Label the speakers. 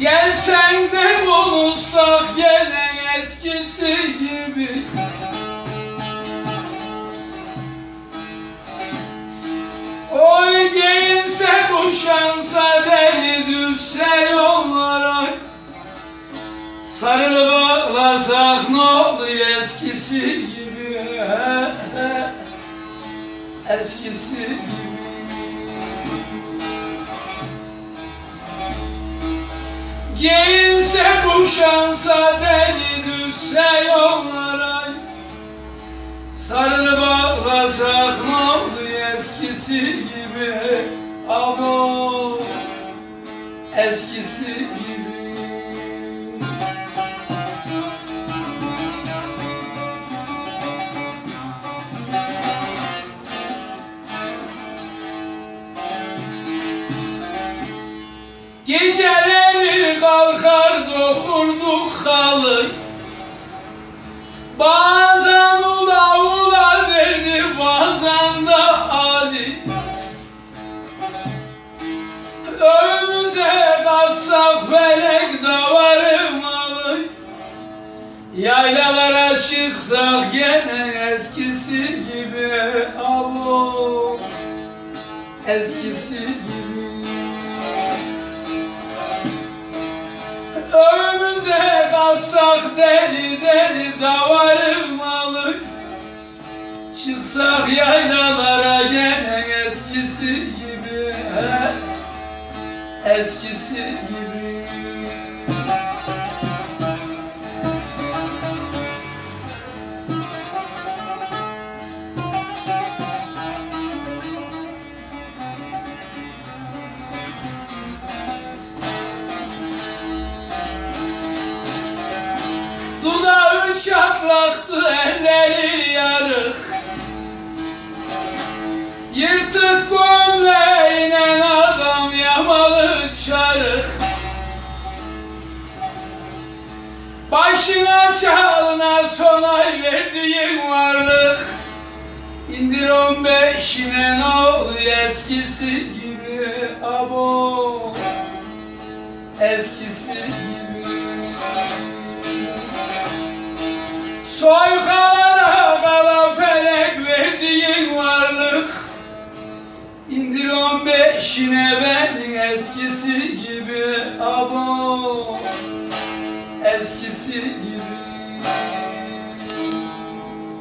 Speaker 1: Gelsen de konuşsak gene eskisi gibi. Oy giyinse kuşansa deli düşse yollara. Sarılıp ağlasak ne oluyor eskisi gibi? Eskisi gibi Giyinse kuşansa deli düşse yollara. Sarılıp ağlasak ne oldu eskisi gibi. Abo eskisi gibi. Geceleri kalkar dokurduk halı Bazen ula ula derdi bazen de Ali. Önümüze kalsak felek davarım alı Yaylalara çıksak gene eskisi gibi Abo. Eskisi gibi Önümüze kalksak deli deli davarım alır. Çıksak yaylalara gene eskisi gibi. Eskisi gibi çatlaktı elleri yarık. Yırtık gömleğine adam yamalı çarık. Başına çalına sonay verdiğin varlık. İndir on beşine ne oluyor eskisi gibi abo. Eskisi gibi Soykalara kala felek verdiğin varlık. İndir on beşine beni eskisi gibi abo. Eskisi gibi